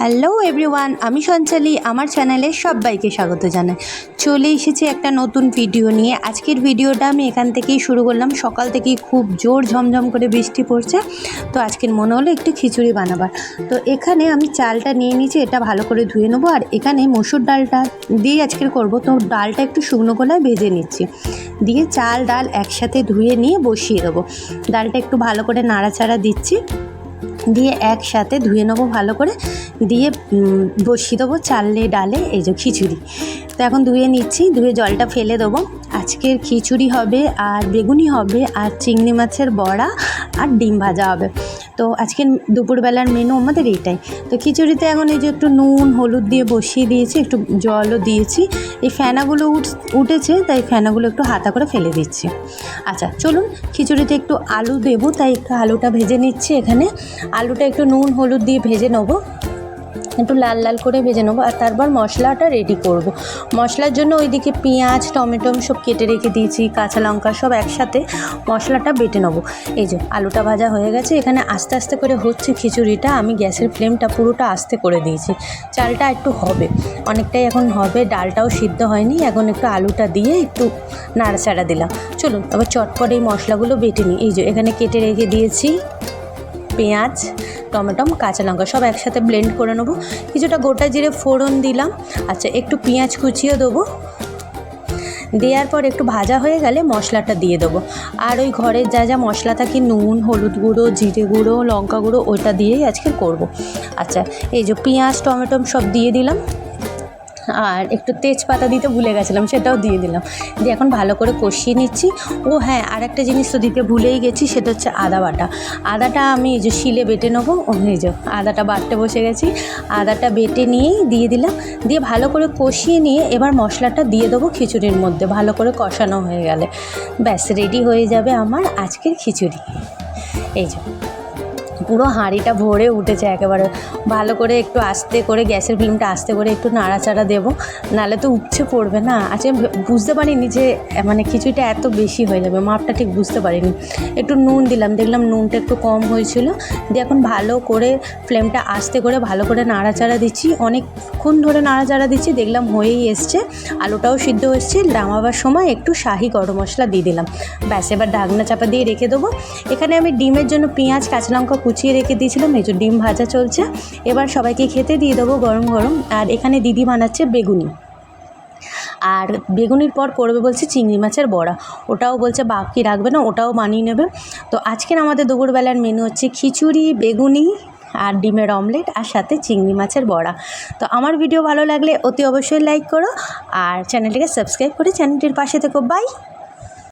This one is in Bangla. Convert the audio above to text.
হ্যালো এভরিওয়ান আমি সঞ্চালি, আমার চ্যানেলে সবাইকে স্বাগত জানাই। চলে এসেছি একটা নতুন ভিডিও নিয়ে। আজকের ভিডিওটা আমি এখান থেকেই শুরু করলাম। সকাল থেকেই খুব জোর ঝমঝম করে বৃষ্টি পড়ছে। তো আজকের মনে হলো একটু খিচুড়ি বানাবার। তো এখানে আমি চালটা নিয়ে নিয়েছি, এটা ভালো করে ধুয়ে নেব। আর এখানে মসুর ডালটা দিয়ে আজকের করব। তো ডালটা একটু শুকনো গলায় ভেজে নিচ্ছি। দিয়ে চাল, ডাল একসাথে ধুয়ে নিয়ে বসিয়ে দেবো। ডালটা একটু ভালো করে নাড়াচাড়া দিচ্ছি। দিয়ে একসাথে ধুয়ে নেব ভালো করে। দিয়ে বসিয়ে দেবো চাললে ডালে এই যে খিচুড়ি। তো এখন ধুয়ে নিচ্ছি, ধুয়ে জলটা ফেলে দেবো। আজকের খিচুড়ি হবে, আর বেগুনি হবে, আর চিংড়ি মাছের বড়া, আর ডিম ভাজা হবে। তো আজকে দুপুরবেলার মেনু আমাদের এইটাই। তো খিচুড়িতে এখন এই যে একটু নুন, হলুদ দিয়ে বসিয়ে দিয়েছি, একটু জলও দিয়েছি। এই ফ্যানাগুলো উঠ, উঠেছে, তাই ফ্যানাগুলো একটু হাতা করে ফেলে দিচ্ছি। আচ্ছা চলুন খিচুড়িতে একটু আলু দেবো, তাই একটু আলুটা ভেজে নিচ্ছি এখানে। আলুটা একটু নুন, হলুদ দিয়ে ভেজে নেব। একটু লাল লাল করে ভেজে নেব আর তারপর মশলাটা রেডি করব। মশলার জন্য ওইদিকে পেঁয়াজ, টমেটো সব কেটে রেখে দিয়েছি, কাঁচা লঙ্কা সব একসাথে মশলাটা বেটে নেব। এই যে আলুটা ভাজা হয়ে গেছে, এখানে আস্তে আস্তে করে হচ্ছে খিচুড়িটা, আমি গ্যাসের ফ্লেমটা পুরোটা আস্তে করে দিয়েছি। চালটা একটু হবে, অনেকটাই এখন হবে, ডালটাও সিদ্ধ হয়নি, এখন একটু আলুটা দিয়ে একটু নাড়াচাড়া দিলাম। চলুন আবার চটপট এই মশলাগুলো বেটে নিই। এই যে এখানে কেটে রেখে দিয়েছি পেঁয়াজ, টমেটো, কাঁচা লঙ্কা সব একসাথে ব্লেন্ড করে নেব। কিছুটা গোটা জিরে ফোড়ন দিলাম। আচ্ছা একটু পেঁয়াজ কুচিয়ে দেবো। দেওয়ার পর একটু ভাজা হয়ে গেলে মশলাটা দিয়ে দেবো। আর ওই ঘরের যা যা মশলা থাকে, নুন, হলুদ গুঁড়ো, জিরে গুঁড়ো, লঙ্কা গুঁড়ো, ওইটা দিয়েই আজকে করব। আচ্ছা এই যে পেঁয়াজ, টমেটো সব দিয়ে দিলাম। আর একটু তেজপাতা দিতে ভুলে গেছিলাম, সেটাও দিয়ে দিলাম। দিয়ে এখন ভালো করে কষিয়ে নিচ্ছি। ও হ্যাঁ আর একটা জিনিস তো দিতে ভুলেই গেছি, সেটা হচ্ছে আদা বাটা। আদাটা আমি এই যে শিলে বেটে নেব এই যে আদাটা বাটতে বসে গেছি। আদাটা বেটে নিয়েই দিয়ে দিলাম। দিয়ে ভালো করে কষিয়ে নিয়ে এবার মশলাটা দিয়ে দেবো খিচুড়ির মধ্যে। ভালো করে কষানো হয়ে গেলে। ব্যাস, রেডি হয়ে যাবে আমার আজকের খিচুড়ি। এই যে। পুরো হাঁড়িটা ভরে উঠেছে একেবারে। ভালো করে একটু আস্তে করে গ্যাসের ফ্লেমটা আস্তে করে একটু নাড়াচাড়া দেবো। নাহলে তো উপচে পড়বে না। আমি বুঝতে পারিনি যে মানে খিচুড়িটা এত বেশি হয়ে যাবে। মাপটা ঠিক বুঝতে পারিনি। একটু নুন দিলাম। দেখলাম নুনটা একটু কম হয়েছিল। দিয়ে এখন ভালো করে ফ্লেমটা আস্তে করে ভালো করে নাড়াচাড়া দিচ্ছি। অনেকক্ষণ ধরে নাড়াচাড়া দিচ্ছি। দেখলাম হয়েই এসছে। আলুটাও সিদ্ধ হচ্ছে নামাবার সময় একটু শাহি গরম মশলা দিয়ে দিলাম। ব্যাস, এবার ঢাকনা চাপা দিয়ে রেখে দেবো। এখানে আমি ডিমের জন্য পেঁয়াজ, কাঁচা লঙ্কা কুচিয়ে রেখে দিয়েছিলাম, এই যে ডিম ভাজা চলছে। এবার সবাইকে খেতে দিয়ে দেবো গরম গরম। আর এখানে দিদি বানাচ্ছে বেগুনি। আর বেগুনির পর করবে বলছে চিংড়ি মাছের বড়া। ওটাও বলছে বাকি রাখবে না, ওটাও বানিয়ে নেবে। তো আজকের আমাদের দুপুরবেলার মেনু হচ্ছে খিচুড়ি, বেগুনি আর ডিমের অমলেট আর সাথে চিংড়ি মাছের বড়া। তো আমার ভিডিও ভালো লাগলে অতি অবশ্যই লাইক করো আর চ্যানেলটিকে সাবস্ক্রাইব করে চ্যানেলটির পাশে থেকো। বাই